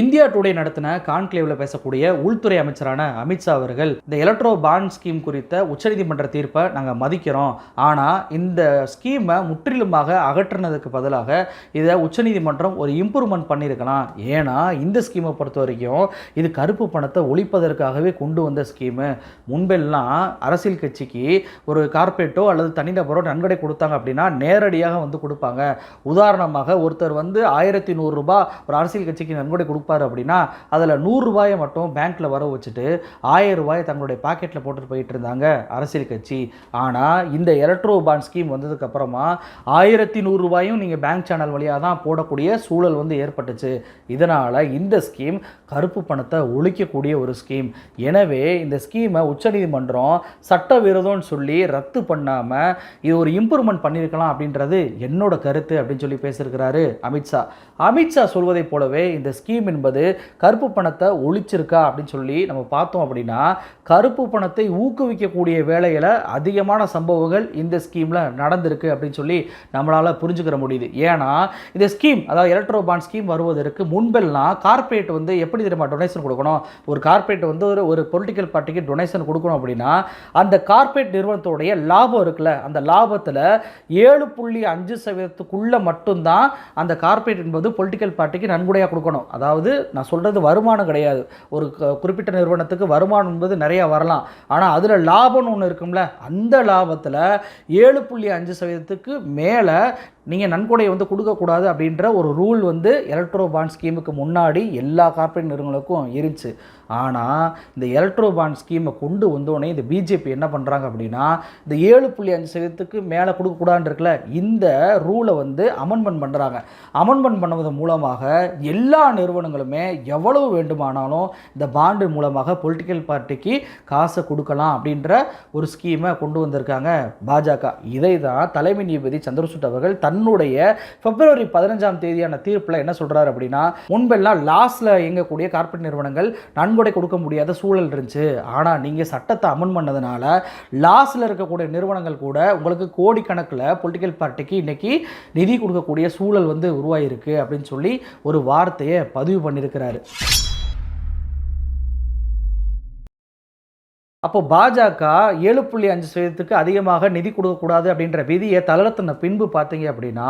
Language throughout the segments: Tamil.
இந்தியா டுடே நடத்தின கான்க்ளேவில் பேசக்கூடிய உள்துறை அமைச்சரான அமித்ஷா அவர்கள் இந்த எலக்ட்ரோ பாண்ட் ஸ்கீம் குறித்த உச்சநீதிமன்ற தீர்ப்பை நாங்கள் மதிக்கிறோம். ஆனால் இந்த ஸ்கீமை முற்றிலுமாக அகற்றினதுக்கு பதிலாக இதை உச்சநீதிமன்றம் ஒரு இம்ப்ரூவ்மெண்ட் பண்ணியிருக்கலாம். ஏன்னா இந்த ஸ்கீமை பொறுத்த வரைக்கும் இது கருப்பு பணத்தை ஒழிப்பதற்காகவே கொண்டு வந்த ஸ்கீமு முன்பெல்லாம் அரசியல் கட்சிக்கு ஒரு கார்பரேட்டோ அல்லது தனிநபரோ நன்கொடை கொடுத்தாங்க அப்படின்னா நேரடியாக வந்து கொடுப்பாங்க. உதாரணமாக ஒருத்தர் வந்து ஆயிரத்தி நூறுரூபா ஒரு அரசியல் கட்சிக்கு நன்கொடை கொடுப்பாரு அப்படின்னா அதில் நூறுரூபாயை மட்டும் பேங்க்கில் வர வச்சுட்டு ஆயிரம் ரூபாயை தங்களுடைய பாக்கெட்டில் போட்டுட்டு போயிட்டு இருந்தாங்க அரசியல் கட்சி. ஆனால் இந்த எலக்ட்ரோ பாண்ட் ஸ்கீம் வந்ததுக்கப்புறமா ஆயிரத்தி நூறுரூபாயும் நீங்கள் பேங்க் சேனல் வழியாக தான் போடக்கூடிய சூழல் வந்து ஏற்பட்டுச்சு. இதனால் இந்த ஸ்கீம் கருப்பு பணத்தை ஒழிக்கக்கூடிய ஒரு ஸ்கீம் எனவே இந்த ஸ்கீமை உச்சநீதிமன்றம் சட்டவிரோதம்னு சொல்லி ரத்து பண்ணாமல் இது ஒரு இம்ப்ரூவ்மெண்ட் பண்ணியிருக்கலாம் அப்படின்றது என்னோட கருத்து அப்படின்னு சொல்லி பேசியிருக்கிறாரு அமித்ஷா. அமித்ஷா சொல்வதைப் போலவே இந்த ஸ்கீம் என்பது கருப்பு பணத்தை ஒழிச்சிருக்கா அப்படின்னு சொல்லி நம்ம பார்த்தோம் அப்படின்னா கருப்பு பணத்தை ஊக்குவிக்கக்கூடிய வேலையில் அதிகமான சம்பவங்கள் இந்த ஸ்கீமில் நடந்திருக்கு அப்படின்னு சொல்லி நம்மளால் புரிஞ்சுக்கிற முடியுது. ஏன்னா இந்த ஸ்கீம் அதாவது எலக்ட்ரோ பாண்ட் ஸ்கீம் வருவதற்கு முன்பெல்லாம் கார்ப்பரேட் வந்து எப்படி தெரியுமா டொனேஷன் கொடுக்கணும்? ஒரு கார்ப்பரேட் வந்து ஒரு ஒரு பொலிட்டிக்கல் பார்ட்டிக்கு டொனேஷன் கொடுக்கணும் அப்படின்னா அந்த கார்ப்பரேட் நிறுவனத்தோடைய லாபம் இருக்குல்ல அந்த லாபத்தில் ஏழு புள்ளி அஞ்சு சதவீதத்துக்குள்ளே மட்டும்தான் அந்த கார்ப்பரேட் என்பது பொலிட்டிக்கல் பார்ட்டிக்கு நன்கொடையாக கொடுக்கணும். அதாவது நான் சொல்கிறது வருமானம் கிடையாது. ஒரு க- குறிப்பிட்ட நிறுவனத்துக்கு வருமானம் என்பது நிறையா வரலாம். ஆனால் அதில் லாபம்னு ஒன்று இருக்கும்ல அந்த லாபத்தில் ஏழு புள்ளி அஞ்சு சதவீதத்துக்கு மேலே நீங்கள் நன்கொடையை வந்து கொடுக்கக்கூடாது அப்படின்ற ஒரு ரூல் வந்து எலக்ட்ரோ பாண்ட் ஸ்கீமுக்கு முன்னாடி எல்லா கார்ப்பரேட் நிறுவனங்களுக்கும் இருந்துச்சு. ஆனால் இந்த எலக்ட்ரோ பாண்ட் ஸ்கீமை கொண்டு வந்தோடனே இந்த பிஜேபி என்ன பண்ணுறாங்க அப்படின்னா இந்த ஏழு புள்ளி அஞ்சு சதவீதத்துக்கு மேலே கொடுக்கக்கூடாதுன்னு இருக்குல்ல இந்த ரூலை வந்து அமெண்ட்மெண்ட் பண்ணுறாங்க அமெண்ட்மெண்ட் பண்ணுவதன் மூலமாக எல்லா நிறுவனங்களுமே எவ்வளவு வேண்டுமானாலும் இந்த பாண்டு மூலமாக பொலிட்டிக்கல் பார்ட்டிக்கு காசை கொடுக்கலாம் அப்படின்ற ஒரு ஸ்கீமை கொண்டு வந்திருக்காங்க பாஜக. இதை தான் தலைமை நீதிபதி சந்திரசூட் அவர்கள் தன்னுடைய பிப்ரவரி பதினஞ்சாம் தேதியான தீர்ப்பில் என்ன சொல்கிறார் அப்படின்னா முன்பெல்லாம் லாஸில் இயங்கக்கூடிய கார்பரேட் நிறுவனங்கள் நன்கொடை கொடுக்க முடியாத சூழல் இருந்துச்சு. ஆனால் நீங்கள் சட்டத்தை அமன் பண்ணதுனால லாஸில் இருக்கக்கூடிய நிறுவனங்கள் கூட உங்களுக்கு கோடிக்கணக்கில் பொலிட்டிக்கல் பார்ட்டிக்கு இன்னைக்கு நிதி கொடுக்கக்கூடிய சூழல் வந்து உருவாயிருக்கு அப்படின்னு சொல்லி ஒரு வார்த்தையை பதிவு பண்ணியிருக்கிறாரு. அப்போ பாஜக ஏழு புள்ளி அஞ்சு சதவீதத்துக்கு அதிகமாக நிதி கொடுக்கக்கூடாது அப்படின்ற விதியை தளர்த்தின பின்பு பார்த்தீங்க அப்படின்னா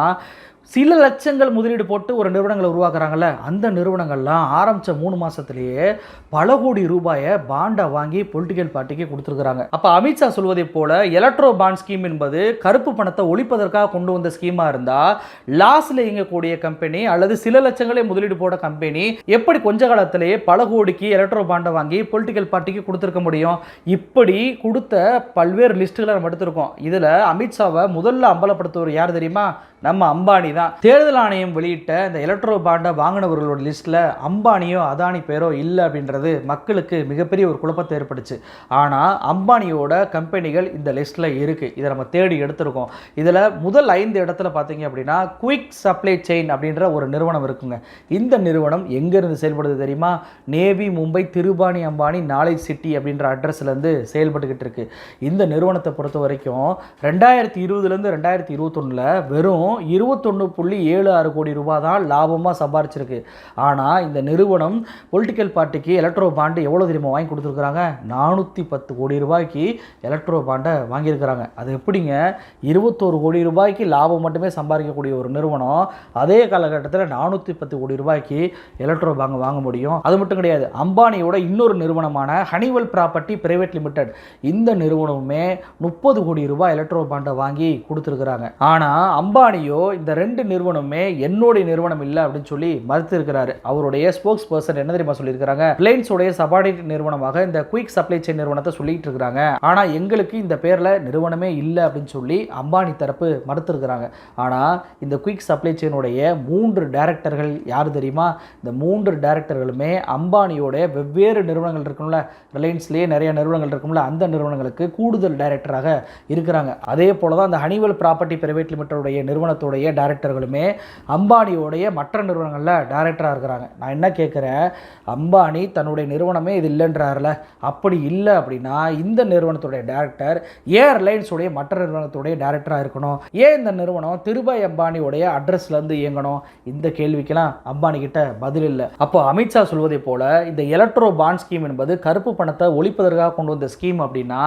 சில லட்சங்கள் முதலீடு போட்டு ஒரு நிறுவனங்களை உருவாக்குறாங்கல்ல அந்த நிறுவனங்கள்லாம் ஆரம்பித்த மூணு மாதத்துலேயே பல கோடி ரூபாயை பாண்டை வாங்கி பொலிட்டிக்கல் பார்ட்டிக்கு கொடுத்துருக்குறாங்க. அப்போ அமித்ஷா சொல்வதைப் போல எலக்ட்ரோ பாண்ட் ஸ்கீம் என்பது கருப்பு பணத்தை ஒழிப்பதற்காக கொண்டு வந்த ஸ்கீமாக இருந்தால் லாஸில் இயங்கக்கூடிய கம்பெனி அல்லது சில லட்சங்களே முதலீடு போட கம்பெனி எப்படி கொஞ்ச காலத்திலேயே பல கோடிக்கு எலக்ட்ரோ பாண்டை வாங்கி பொலிட்டிக்கல் பார்ட்டிக்கு கொடுத்துருக்க முடியும்? இப்படி கொடுத்த பல்வேறு லிஸ்ட்டுகளை நம்ம எடுத்திருக்கோம். இதில் அமித்ஷாவை முதல்ல அம்பலப்படுத்துவர் யார் தெரியுமா? நம்ம அம்பானி தான் தேர்தல் ஆணையம் வெளியிட்ட இந்த எலக்ட்ரோ பாண்டை வாங்கினவர்களோட லிஸ்ட்டில் அம்பானியோ அதானி பேரோ இல்லை அப்படின்றது மக்களுக்கு மிகப்பெரிய ஒரு குழப்பத்தை ஏற்பட்டுச்சு ஆனால் அம்பானியோட கம்பெனிகள் இந்த லிஸ்ட்டில் இருக்குது இதை நம்ம தேடி எடுத்திருக்கோம். இதில் முதல் ஐந்து இடத்துல பார்த்தீங்க அப்படின்னா குயிக் சப்ளை செயின் அப்படின்ற ஒரு நிறுவனம் இருக்குங்க. இந்த நிறுவனம் எங்கேருந்து செயல்படுது தெரியுமா? நேவி மும்பை திருபாணி அம்பானி நாலேஜ் சிட்டி அப்படின்ற அட்ரஸ்லேருந்து செயல்பட்டுக்கிட்டு இருக்கு. இந்த நிறுவனத்தை பொறுத்த வரைக்கும் ரெண்டாயிரத்தி இருபதுலேருந்து ரெண்டாயிரத்தி இருபத்தொன்னில் வெறும் இருபத்தொன்று புள்ளி ஏழு ஆறு கோடி ரூபாய் தான் லாபமாக சம்பாரிச்சிருக்கு. ஆனால் இந்த நிறுவனம் பொலிட்டிக்கல் பார்ட்டிக்கு எலக்ட்ரோ பாண்டு எவ்வளோ தெரியுமா வாங்கி கொடுத்துருக்குறாங்க? நானூற்றி பத்து கோடி ரூபாய்க்கு எலக்ட்ரோ பாண்டை வாங்கியிருக்கிறாங்க. அது எப்படிங்க? இருபத்தோரு கோடி ரூபாய்க்கு லாபம் மட்டுமே சம்பாதிக்கக்கூடிய ஒரு நிறுவனம் அதே காலகட்டத்தில் நானூற்றி பத்து கோடி ரூபாய்க்கு எலக்ட்ரோ பாங்க வாங்க முடியும். அது மட்டும் கிடையாது அம்பானியோட இன்னொரு நிறுவனமான ஹனிவல் ப்ராப்பர்ட்டி பிரைவேட் லிமிடெட் இந்த நிறுவனமுமே முப்பது கோடி ரூபாய் எலக்ட்ரோ பாண்டை வாங்கி கொடுத்துருக்குறாங்க. ஆனால் அம்பானியோ இந்த ரெண்டு நிறுவனமே என்னுடைய நிறுவனம் இல்லை அப்படின்னு சொல்லி மறுத்திருக்கிறாரு. அவருடைய ஸ்போக்ஸ் பர்சன் என்ன தெரியுமா சொல்லியிருக்காங்க ரிலையன்ஸுடைய சபார்டினேட் நிறுவனமாக இந்த குயிக் சப்ளை செயின் நிறுவனத்தை சொல்லிட்டு இருக்கிறாங்க. ஆனால் எங்களுக்கு இந்த பேரில் நிறுவனமே இல்லை அப்படின்னு சொல்லி அம்பானி தரப்பு மறுத்திருக்கிறாங்க. ஆனால் இந்த குயிக் சப்ளை செயினுடைய மூன்று டேரக்டர்கள் யார் தெரியுமா? இந்த மூன்று டேரக்டர்களுமே அம்பானியோட வெவ்வேறு நிறுவனங்கள் இருக்கும்ல ரிலையன்ஸ்லேயே நிறைய நிறுவனங்கள் இருக்கும்ல அந்த நிறுவனங்களுக்கு கூடுதல் டைரக்டராக இருக்கிறாங்க. அதே போல தான் அந்த ஹனிவல் ப்ராப்பர்ட்டி பிரைவேட் லிமிட்டடுடைய நிறுவனத்துடைய டைரக்டர் டைரக்டர்களுமே அம்பானியோடைய மற்ற நிறுவனங்களில் டைரக்டராக இருக்கிறாங்க. நான் என்ன கேட்குறேன் அம்பானி தன்னுடைய நிறுவனமே இது இல்லைன்றாருல. அப்படி இல்லை அப்படின்னா இந்த நிறுவனத்துடைய டேரக்டர் ஏன் ரிலையன்ஸுடைய மற்ற நிறுவனத்துடைய டேரக்டராக இருக்கணும். ஏன் இந்த நிறுவனம் திருபாய் அம்பானியோடைய அட்ரஸ்லேருந்து இயங்கணும்? இந்த கேள்விக்கெல்லாம் அம்பானி கிட்ட பதில் இல்லை. அப்போ அமித்ஷா சொல்வதை போல இந்த எலக்ட்ரோ பாண்ட் ஸ்கீம் என்பது கருப்பு பணத்தை ஒழிப்பதற்காக கொண்டு வந்த ஸ்கீம் அப்படின்னா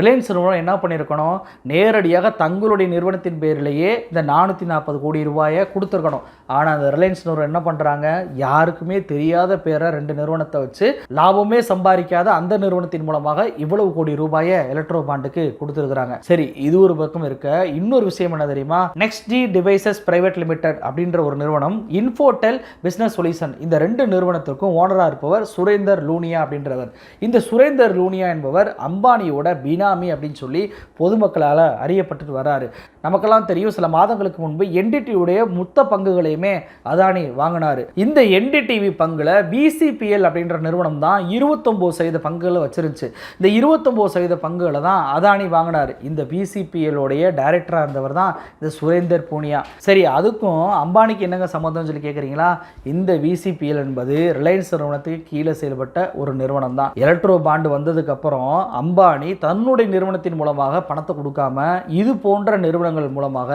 ரிலையன்ஸ் நிறுவனம் என்ன பண்ணியிருக்கணும்? நேரடியாக தங்களுடைய நிறுவனத்தின் பேரிலேயே இந்த நானூற்றி நாற்பது கோடி ரூபாயை கொடுத்துருக்கணும். ஆனால் அந்த ரிலையன்ஸ் நிறுவனம் என்ன பண்ணுறாங்க யாருக்குமே தெரியாத பேரை ரெண்டு நிறுவனத்தை வச்சு லாபமே சம்பாதிக்காத அந்த நிறுவனத்தின் மூலமாக இவ்வளவு கோடி ரூபாயை எலக்ட்ரோ பாண்டுக்கு கொடுத்துருக்குறாங்க. சரி இது ஒரு பக்கம் இருக்க. இன்னொரு விஷயம் என்ன தெரியுமா? Next G devices private limited அப்படின்ற ஒரு நிறுவனம் இன்ஃபோடெல் பிசினஸ் சொல்யூஷன் இந்த ரெண்டு நிறுவனத்திற்கும் ஓனராக இருப்பவர் சுரேந்தர் லூனியா அப்படின்றவர். இந்த சுரேந்தர் லூனியா என்பவர் அம்பானியோட பினாமி அப்படின்னு சொல்லி பொதுமக்களால் அறியப்பட்டு வராரு. நமக்கெல்லாம் தெரியும் சில மாதங்களுக்கு முன்பு என்டிடியுடைய மொத்த பங்குகளையுமே அதானி வாங்கினார். இந்த என்டிடிவி பங்கில் பிசிபிஎல் அப்படின்ற நிறுவனம் தான் இருபத்தொம்போது சதவீத பங்குகளை வச்சிருந்துச்சு. இந்த இருபத்தொம்போது சதவீத பங்குகளை தான் அதானி வாங்கினார். இந்த பிசிபிஎல்லோடைய டைரக்டராக இருந்தவர் தான் இந்த சுரேந்தர் பூனியா. சரி அதுக்கும் அம்பானிக்கு என்னங்க சம்மந்தம்னு சொல்லி கேட்குறீங்களா இந்த விசிபிஎல் என்பது ரிலையன்ஸ் நிறுவனத்துக்கு கீழே செயல்பட்ட ஒரு நிறுவனம் தான். எலக்ட்ரோ பாண்டு வந்ததுக்கப்புறம் அம்பானி தன்னுடைய நிறுவனத்தின் மூலமாக பணத்தை கொடுக்காம இது போன்ற நிறுவனங்கள் மூலமாக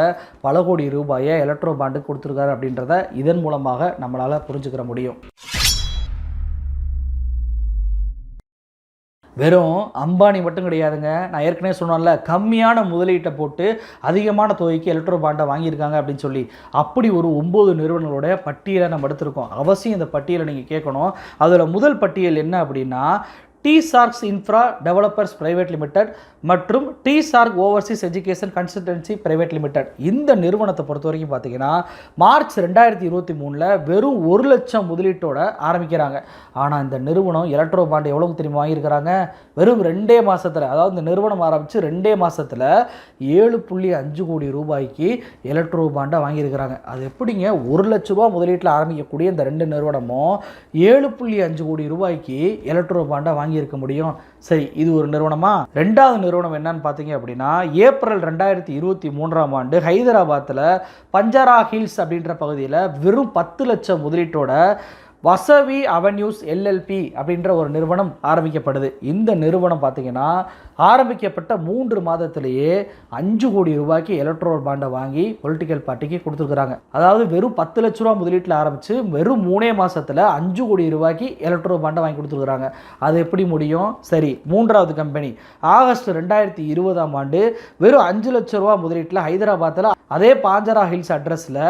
பல கோடி ரூபாயை எலக்ட்ரோ பாண்டு கொடுத்துருக்காரு அப்படின்றத இதன் மூலமாக நம்மளால் புரிஞ்சுக்கிற முடியும். வெறும் அம்பானி மட்டும் கிடையாதுங்க. நான் ஏற்கனவே சொன்னேன்ல கம்மியான முதலீட்டை போட்டு அதிகமான தொகைக்கு எலக்ட்ரோ பாண்டை வாங்கியிருக்காங்க அப்படின்னு சொல்லி. அப்படி ஒரு ஒம்பது நிறுவனங்களோட பட்டியலை நம்ம எடுத்திருக்கோம். அவசியம் இந்த பட்டியலை நீங்கள் கேட்கணும். அதில் முதல் பட்டியல் என்ன அப்படின்னா டி சார்க்ஸ் இன்ஃப்ரா டெவலப்பர்ஸ் பிரைவேட் லிமிடெட் மற்றும் டி SAARC overseas education consultancy private limited இந்த நிறுவனத்தை பொறுத்த வரைக்கும் பார்த்தீங்கன்னா மார்ச் ரெண்டாயிரத்தி இருபத்தி மூணில் வெறும் ஒரு லட்சம் முதலீட்டோட ஆரம்பிக்கிறாங்க. ஆனால் இந்த நிறுவனம் எலக்ட்ரோ பாண்ட் எவ்வளவு தெரியுமா வாங்கியிருக்கிறாங்க? வெறும் ரெண்டே மாதத்தில் அதாவது இந்த நிறுவனம் ஆரம்பித்து ரெண்டே மாதத்தில் ஏழு புள்ளி அஞ்சு கோடி ரூபாய்க்கு எலக்ட்ரோ பாண்டை வாங்கியிருக்கிறாங்க. அது எப்படிங்க? ஒரு லட்ச ரூபா முதலீட்டில் ஆரம்பிக்கக்கூடிய இந்த ரெண்டு நிறுவனமும் ஏழு புள்ளி அஞ்சு கோடி ரூபாய்க்கு எலக்ட்ரோ பாண்டை வாங்கியிருக்க முடியும். சரி இது ஒரு நிறுவனமா? ரெண்டாவது நிறுவனம் என்னன்னு பார்த்தீங்க அப்படின்னா ஏப்ரல் ரெண்டாயிரத்தி இருபத்தி மூன்றாம் ஆண்டு ஹைதராபாத்தில் பஞ்சாரா ஹில்ஸ் அப்படின்ற பகுதியில் வெறும் பத்து லட்சம் முதலீட்டோட வசவி அவென்யூஸ் எல்எல்பி அப்படின்ற ஒரு நிறுவனம் ஆரம்பிக்கப்படுது. இந்த நிறுவனம் பார்த்தீங்கன்னா ஆரம்பிக்கப்பட்ட மூன்று மாதத்திலேயே அஞ்சு கோடி ரூபாய்க்கு எலக்ட்ரோல் பாண்டை வாங்கி பொலிட்டிக்கல் பார்ட்டிக்கு கொடுத்துருக்குறாங்க. அதாவது வெறும் பத்து லட்ச ரூபா முதலீட்டில் ஆரம்பித்து வெறும் மூணே மாதத்தில் அஞ்சு கோடி ரூபாய்க்கு எலக்ட்ரோல் பாண்டை வாங்கி கொடுத்துருக்குறாங்க. அது எப்படி முடியும்? சரி மூன்றாவது கம்பெனி ஆகஸ்ட் ரெண்டாயிரத்தி இருபதாம் ஆண்டு வெறும் அஞ்சு லட்ச ரூபா முதலீட்டில் ஹைதராபாத்தில் அதே பாஞ்சரா ஹில்ஸ் அட்ரஸில்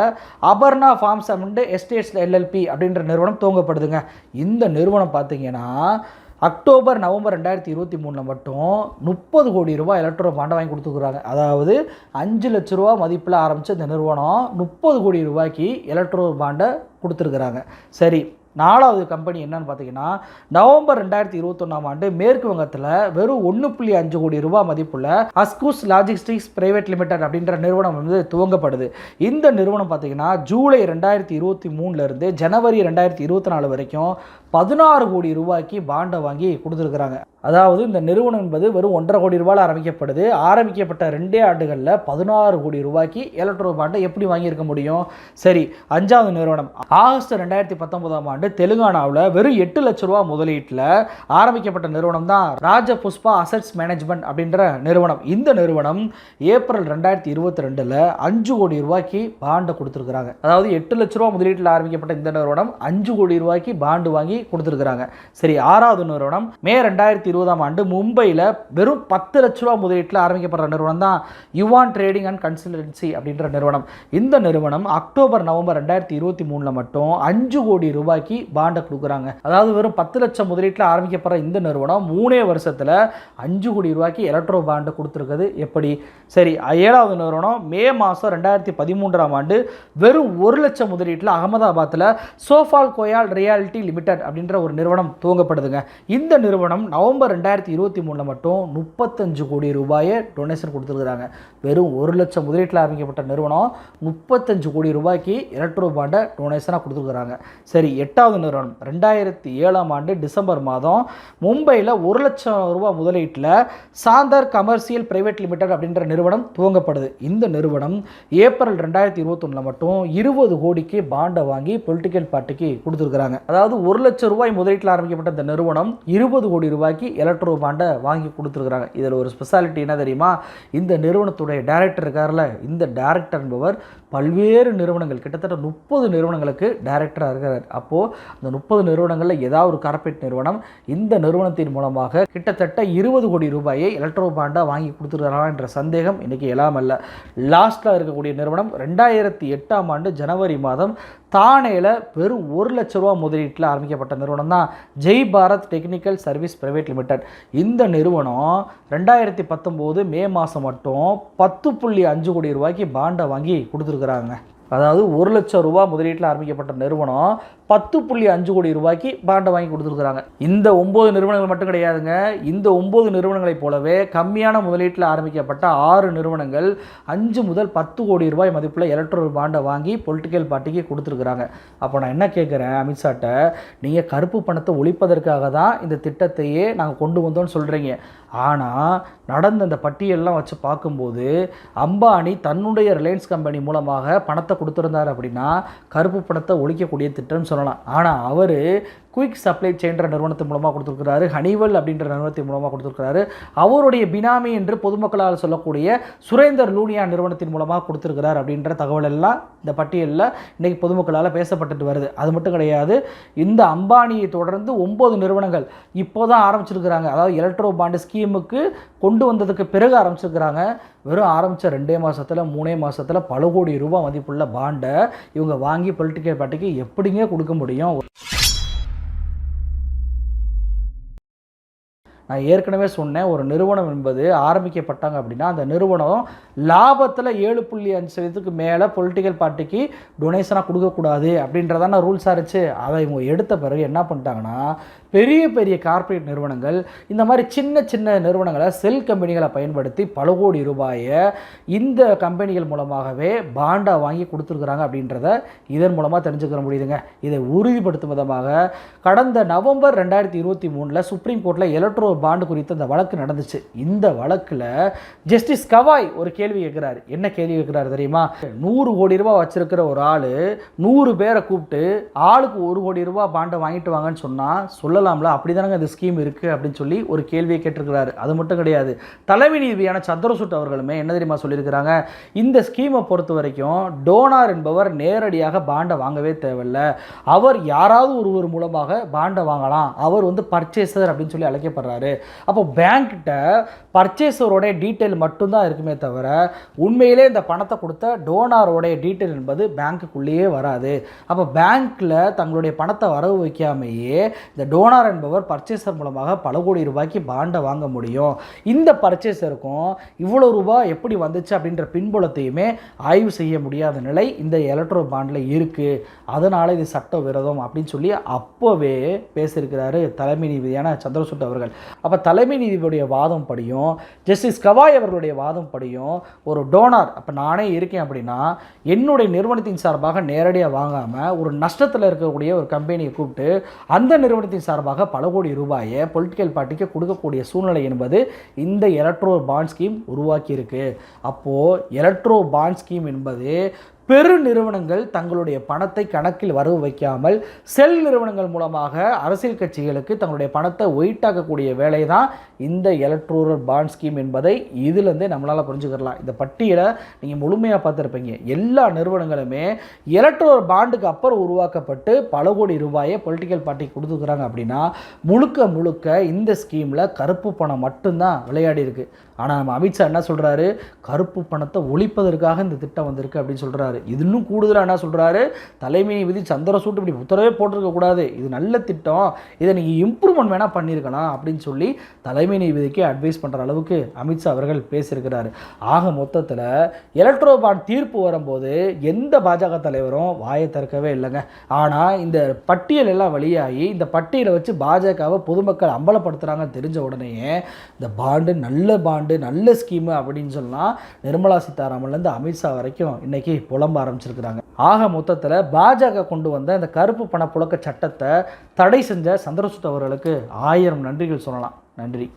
Aparna farms and estates LLP அப்படின்ற நிறுவனம் துவங்கப்படுதுங்க இந்த நிறுவனம் பார்த்தீங்கன்னா அக்டோபர் நவம்பர் ரெண்டாயிரத்தி இருபத்தி மூணில் மட்டும் முப்பது கோடி ரூபாய் எலக்ட்ரோ பாண்டை வாங்கி கொடுத்துருக்குறாங்க. அதாவது அஞ்சு லட்ச ரூபா மதிப்பில் ஆரம்பித்த இந்த நிறுவனம் முப்பது கோடி ரூபாய்க்கு எலக்ட்ரோ பாண்டை கொடுத்துருக்குறாங்க. சரி நாலாவது கம்பெனி என்னன்னு பார்த்தீங்கன்னா நவம்பர் ரெண்டாயிரத்தி இருபத்தொன்னாம் ஆண்டு மேற்கு வங்கத்தில் வெறும் ஒன்று புள்ளி அஞ்சு கோடி ரூபாய் மதிப்புள்ள அஸ்கூஸ் லாஜிஸ்டிக்ஸ் பிரைவேட் லிமிடெட் அப்படின்ற நிறுவனம் வந்து துவங்கப்படுது. இந்த நிறுவனம் பார்த்தீங்கன்னா ஜூலை ரெண்டாயிரத்தி இருபத்தி மூணுலேருந்து ஜனவரி ரெண்டாயிரத்தி இருபத்தி நாலு வரைக்கும் பதினாறு கோடி ரூபாய்க்கு பாண்டை வாங்கி கொடுத்துருக்குறாங்க. அதாவது இந்த நிறுவனம் என்பது வெறும் ஒன்றரை கோடி ரூபாயில் ஆரம்பிக்கப்படுது. ஆரம்பிக்கப்பட்ட ரெண்டே ஆண்டுகளில் பதினாறு கோடி ரூபாய்க்கு எலக்ட்ரோ பாண்டை எப்படி வாங்கியிருக்க முடியும்? சரி அஞ்சாவது நிறுவனம். ஆகஸ்ட் ரெண்டாயிரத்தி பத்தொன்பதாம் ஆண்டு தெலுங்கானாவில் வெறும் எட்டு லட்ச ரூபா முதலீட்டில் ஆரம்பிக்கப்பட்ட நிறுவனம் தான் ராஜ புஷ்பா அசட்ஸ் மேனேஜ்மெண்ட் அப்படின்ற நிறுவனம். இந்த நிறுவனம் ஏப்ரல் ரெண்டாயிரத்தி இருபத்தி ரெண்டில் அஞ்சு கோடி ரூபாய்க்கு பாண்டை கொடுத்துருக்குறாங்க. அதாவது எட்டு லட்ச ரூபா முதலீட்டில் ஆரம்பிக்கப்பட்ட இந்த நிறுவனம் அஞ்சு கோடி ரூபாய்க்கு பாண்டு வாங்கி கொடுத்துருக்குறாங்க. சரி ஆறாவது நிறுவனம் மே ரெண்டாயிரத்தி இருபதாம் ஆண்டு மும்பையில் வெறும் பத்து லட்ச ரூபா முதலீட்டில் ஆரம்பிக்கப்படுற நிறுவனம் தான் யுவான் ட்ரேடிங் அண்ட் கன்சல்டன்சி அப்படின்ற நிறுவனம். இந்த நிறுவனம் அக்டோபர் நவம்பர் ரெண்டாயிரத்தி இருபத்தி மூணில் மட்டும் அஞ்சு கோடி ரூபாய்க்கு பாண்டை கொடுக்குறாங்க. அதாவது வெறும் பத்து லட்சம் முதலீட்டில் ஆரம்பிக்கப்படுற இந்த நிறுவனம் மூணே வருஷத்தில் அஞ்சு கோடி ரூபாய்க்கு எலக்ட்ரோ பாண்டை கொடுத்துருக்குது. எப்படி? சரி ஏழாவது நிறுவனம் மே மாதம் ரெண்டாயிரத்தி பதிமூன்றாம் ஆண்டு வெறும் ஒரு லட்சம் முதலீட்டில் அகமதாபாத்தில் சோஃபால் கோயால் ரியாலிட்டி லிமிடெட் அப்படின்ற ஒரு நிறுவனம் துவங்கப்படுதுங்க. இந்த நிறுவனம் நவம்பர் ரெண்டாயிரத்தி இருபத்தி மூணில் மட்டும் முப்பத்தஞ்சு கோடி ரூபாயை டொனேஷன் கொடுத்துருக்குறாங்க. வெறும் ஒரு லட்சம் முதலீட்டில் ஆரம்பிக்கப்பட்ட நிறுவனம் முப்பத்தஞ்சு கோடி ரூபாய்க்கு எலக்ட்ரோ பாண்டை டொனேஷனாக கொடுத்துருக்குறாங்க. சரி எட்டாவது நிறுவனம். ரெண்டாயிரத்தி ஏழாம் ஆண்டு டிசம்பர் மாதம் மும்பையில் ஒரு லட்சம் ரூபாய் முதலீட்டில் சாந்தர் கமர்ஷியல் பிரைவேட் லிமிடெட் அப்படின்ற நிறுவனம் துவங்கப்படுது. இந்த நிறுவனம் ஏப்ரல் ரெண்டாயிரத்தி இருபத்தொன்னில் மட்டும் இருபது கோடிக்கு பாண்டை வாங்கி பொலிட்டிக்கல் பார்ட்டிக்கு கொடுத்துருக்குறாங்க. அதாவது ஒரு லட்சம் ரூபாய் முதலீட்டில் ஆரம்பிக்கப்பட்ட இந்த நிறுவனம் இருபது கோடி ரூபாய்க்கு எலக்ட்ரோ பாண்டை வாங்கி கொடுத்துருக்குறாங்க. இதில் ஒரு ஸ்பெஷாலிட்டி என்ன தெரியுமா? இந்த நிறுவனத்துடைய டைரக்டர் இருக்கார்ல இந்த டைரக்டர் என்பவர் பல்வேறு நிறுவனங்கள் கிட்டத்தட்ட முப்பது நிறுவனங்களுக்கு டைரக்டராக இருக்கிறார். அப்போது அந்த முப்பது நிறுவனங்களில் ஏதாவது ஒரு கார்பரேட் நிறுவனம் இந்த நிறுவனத்தின் மூலமாக கிட்டத்தட்ட இருபது கோடி ரூபாயை எலக்ட்ரோ பாண்டாக வாங்கி கொடுத்துருக்காரா என்ற சந்தேகம் இன்றைக்கி இல்லாமல்ல லாஸ்ட்டில் இருக்கக்கூடிய நிறுவனம் ரெண்டாயிரத்தி எட்டாம் ஆண்டு ஜனவரி மாதம் தானேயில் வெறும் ஒரு லட்ச ரூபா முதலீட்டில் ஆரம்பிக்கப்பட்ட நிறுவனம் தான் Jai Bharat technical service private limited. இந்த நிறுவனம் ரெண்டாயிரத்தி பத்தொம்போது மே மாதம் மட்டும் பத்து புள்ளி அஞ்சு கோடி ரூபாய்க்கு பாண்டை வாங்கி கொடுத்துருக்குறாங்க. அதாவது ஒரு லட்சம் ரூபா முதலீட்டில் ஆரம்பிக்கப்பட்ட நிறுவனம் பத்து புள்ளி அஞ்சு கோடி ரூபாய்க்கு பாண்டை வாங்கி கொடுத்துருக்குறாங்க. இந்த ஒம்பது நிறுவனங்கள் மட்டும் கிடையாதுங்க. இந்த ஒம்பது நிறுவனங்களைப் போலவே கம்மியான முதலீட்டில் ஆரம்பிக்கப்பட்ட ஆறு நிறுவனங்கள் அஞ்சு முதல் பத்து கோடி ரூபாய் மதிப்பில் எலக்ட்ரல் பாண்டை வாங்கி பொலிட்டிக்கல் பார்ட்டிக்கு கொடுத்துருக்குறாங்க. அப்போ நான் என்ன கேட்குறேன் அமித்ஷாட்ட? நீங்கள் கருப்பு பணத்தை ஒழிப்பதற்காக தான் இந்த திட்டத்தையே நாங்கள் கொண்டு வந்தோம்னு சொல்கிறீங்க ஆனால் நடந்த இந்த பட்டியல்லாம் வச்சு பார்க்கும்போது அம்பானி தன்னுடைய ரிலையன்ஸ் கம்பெனி மூலமாக பணத்தை கொடுத்துருந்தார் அப்படின்னா கருப்பு பணத்தை ஒழிக்கக்கூடிய திட்டம்னு சொல்லலாம். ஆனால் அவர் குயிக் சப்ளை செயின்ற நிறுவனத்தின் மூலமாக கொடுத்துருக்கிறாரு. ஹனிவல் அப்படின்ற நிறுவனத்தின் மூலமாக கொடுத்துருக்கிறாரு. அவருடைய பினாமி என்று பொதுமக்களால் சொல்லக்கூடிய சுரேந்தர் லூனியா நிறுவனத்தின் மூலமாக கொடுத்துருக்கிறார் அப்படின்ற தகவல் எல்லாம் இந்த பட்டியலில் இன்றைக்கி பொதுமக்களால் பேசப்பட்டுட்டு வருது. அது மட்டும் கிடையாது இந்த அம்பானியை தொடர்ந்து ஒம்பது நிறுவனங்கள் இப்போ தான் ஆரம்பிச்சிருக்கிறாங்க. அதாவது எலக்ட்ரோ பாண்டு ஸ்கீமுக்கு கொண்டு வந்ததுக்கு பிறகு ஆரம்பிச்சிருக்கிறாங்க. வெறும் ஆரம்பித்த ரெண்டே மாதத்தில் மூணே மாதத்தில் பல கோடி ரூபாய் மதிப்புள்ள பாண்டை இவங்க வாங்கி பொலிட்டிக்கல் பார்ட்டிக்கு எப்படிங்க கொடுக்க முடியும்? நான் ஏற்கனவே சொன்னேன் ஒரு நிறுவனம் என்பது ஆரம்பிக்கப்பட்டாங்க அப்படின்னா அந்த நிறுவனம் லாபத்தில் ஏழு புள்ளி அஞ்சு சதவீதத்துக்கு மேலே பொலிட்டிக்கல் பார்ட்டிக்கு டொனேஷனாக கொடுக்கக்கூடாது அப்படின்றதான ரூல்ஸாக இருந்துச்சு. அதை இவங்க எடுத்த பிறகு என்ன பண்ணிட்டாங்கன்னா பெரிய பெரிய கார்ப்பரேட் நிறுவனங்கள் இந்த மாதிரி சின்ன சின்ன நிறுவனங்களை செல் கம்பெனிகளை பயன்படுத்தி பல கோடி ரூபாயை இந்த கம்பெனிகள் மூலமாகவே பாண்டா வாங்கி கொடுத்துருக்குறாங்க அப்படின்றத இதன் மூலமாக தெரிஞ்சுக்கிற முடியுதுங்க. இதை உறுதிப்படுத்தும் விதமாக கடந்த நவம்பர் ரெண்டாயிரத்தி இருபத்தி மூணில் சுப்ரீம் கோர்ட்டில் எலக்ட்ரோ பாண்டு குறித்து அந்த வழக்கு நடந்துச்சு. இந்த வழக்கில் ஜஸ்டிஸ் கவாய் ஒரு கேள்வி கேட்குறாரு. என்ன கேள்வி கேட்குறாரு தெரியுமா? நூறு கோடி ரூபா வச்சுருக்கிற ஒரு ஆள் நூறு பேரை கூப்பிட்டு ஆளுக்கு ஒரு கோடி ரூபா பாண்டை வாங்கிட்டு வாங்கன்னு சொன்னால் சொல்லலாம்ல அப்படி தானங்க இந்த ஸ்கீம் இருக்குது அப்படின்னு சொல்லி ஒரு கேள்வியை கேட்டிருக்கிறாரு. அது மட்டும் கிடையாது. தலைமை நீதியான சந்திரசூட் அவர்களுமே என்ன தெரியுமா சொல்லியிருக்கிறாங்க? இந்த ஸ்கீமை பொறுத்த வரைக்கும் டோனார் என்பவர் நேரடியாக பாண்டை வாங்கவே தேவையில்ல. அவர் யாராவது ஒருவர் மூலமாக பாண்டை வாங்கலாம். அவர் வந்து பர்ச்சேசர் அப்படின்னு சொல்லி அழைக்கப்படுறாரு. அப்போ பேங்க்கிட்ட பர்ச்சேஸரோடைய டீட்டெயில் மட்டும்தான் இருக்குமே தவிர உண்மையிலே இந்த பணத்தை கொடுத்த டோனாரோடைய டீட்டெயில் என்பது பேங்க்குள்ளேயே வராது. அப்போ பேங்க்கில் தங்களுடைய பணத்தை வரவு வைக்காமையே இந்த டோனார் என்பவர் பர்ச்சேசர் மூலமாக பல கோடி ரூபாய்க்கு பாண்டை வாங்க முடியும். இந்த பர்ச்சேசருக்கும் இவ்வளோ ரூபாய் எப்படி வந்துச்சு அப்படின்ற பின்புலத்தையுமே ஆய்வு செய்ய முடியாத நிலை இந்த எலக்ட்ரோ பாண்டில் இருக்குது அதனால் இது சட்ட விரோதம் அப்படின்னு சொல்லி அப்போவே பேசியிருக்கிறாரு தலைமை நீதியான சந்திரசூட் அவர்கள். அப்போ தலைமை நீதிபதியுடைய வாதம் படியும் ஜஸ்டிஸ் கவாய் அவர்களுடைய வாதம் படியும். ஒரு டோனார் அப்போ நானே இருக்கேன் அப்படின்னா என்னுடைய நிறுவனத்தின் சார்பாக நேரடியாக வாங்காமல் ஒரு நஷ்டத்தில் இருக்கக்கூடிய ஒரு கம்பெனியை கூப்பிட்டு அந்த நிறுவனத்தின் சார்பாக பல கோடி ரூபாயை பொலிட்டிக்கல் பார்ட்டிக்கு கொடுக்கக்கூடிய சூழ்நிலை என்பது இந்த எலக்ட்ரோ பாண்ட் ஸ்கீம் உருவாக்கியிருக்கு. அப்போது எலக்ட்ரோ பாண்ட் ஸ்கீம் என்பது பெரு நிறுவனங்கள் தங்களுடைய பணத்தை கணக்கில் வரவு வைக்காமல் செல் நிறுவனங்கள் மூலமாக அரசியல் கட்சிகளுக்கு தங்களுடைய பணத்தை ஒயிட்டாக்கக்கூடிய வேலை தான் இந்த எலக்ட்ரோரல் பாண்ட் ஸ்கீம் என்பதை இதிலேருந்தே நம்மளால் புரிஞ்சுக்கலாம் இந்த பட்டியலை நீங்கள் முழுமையாக பார்த்துருப்பீங்க. எல்லா நிறுவனங்களுமே எலக்ட்ரோரல் பாண்டுக்கு அப்புறம் உருவாக்கப்பட்டு பல கோடி ரூபாயை பொலிட்டிக்கல் பார்ட்டி கொடுத்துக்கிறாங்க அப்படின்னா முழுக்க முழுக்க இந்த ஸ்கீமில் கருப்பு பணம் மட்டும்தான் விளையாடி இருக்குது ஆனால் நம்ம அமித்ஷா என்ன சொல்கிறாரு கருப்பு பணத்தை ஒழிப்பதற்காக இந்த திட்டம் வந்திருக்கு அப்படின்னு சொல்கிறாரு இது இன்னும் கூடுதலாக என்ன சொல்கிறாரு தலைமை நீதிபதி சந்திரசூட் இப்படி உத்தரவே போட்டிருக்கக்கூடாது இது நல்ல திட்டம். இதை நீங்கள் இம்ப்ரூவ்மெண்ட் வேணால் பண்ணியிருக்கலாம் அப்படின்னு சொல்லி தலைமை நீதிபதிக்கு அட்வைஸ் பண்ணுற அளவுக்கு அமித்ஷா அவர்கள் பேசியிருக்கிறாரு. ஆக மொத்தத்தில் எலக்ட்ரோ பாண்ட் தீர்ப்பு வரும்போது எந்த பாஜக தலைவரும் வாயை திறக்கவே இல்லைங்க. ஆனால் இந்த பட்டியல் எல்லாம் வழியாகி இந்த பட்டியலை வச்சு பாஜகவை பொதுமக்கள் அம்பலப்படுத்துகிறாங்கன்னு தெரிஞ்ச உடனேயே இந்த பாண்டு நல்ல பாண்டு நல்ல ஸ்கீமு அப்படின்னு சொன்னால் நிர்மலா சீதாராமன்லேருந்து அமித்ஷா வரைக்கும் இன்றைக்கி புலம் புலம்ப ஆரம்பிச்சிருக்கிறாங்க. ஆக மொத்தத்தில் பாஜக கொண்டு வந்த இந்த கருப்பு பணப்புழக்க சட்டத்தை தடை செஞ்ச சந்திரசுத் அவர்களுக்கு ஆயிரம் நன்றிகள் சொல்லலாம். நன்றி.